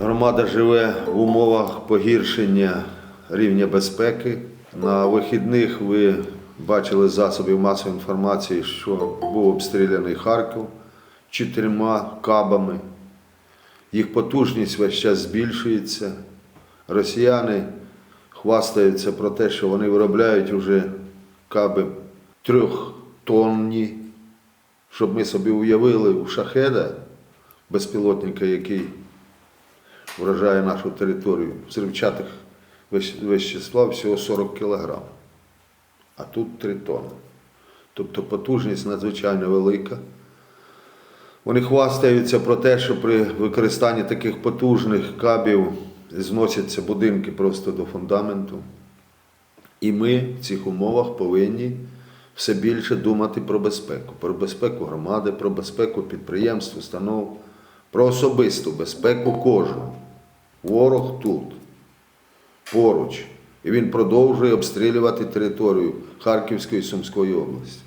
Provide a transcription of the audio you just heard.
Громада живе в умовах погіршення рівня безпеки. На вихідних ви бачили засобів масової інформації, що був обстріляний Харків чотирма кабами. Їх потужність весь час збільшується. Росіяни хвастаються про те, що вони виробляють вже каби трьохтонні, щоб ми собі уявили у шахеда, безпілотника, який вражає нашу територію, взривчатих вещ- вещества всього 40 кг, а тут 3 тонни. Тобто потужність надзвичайно велика. Вони хвастаються про те, що при використанні таких потужних кабів зносяться будинки просто до фундаменту. І ми в цих умовах повинні все більше думати про безпеку, про безпеку громади, про безпеку підприємств, установ, про особисту безпеку кожного. Ворог тут, поруч. І він продовжує обстрілювати територію Харківської і Сумської області.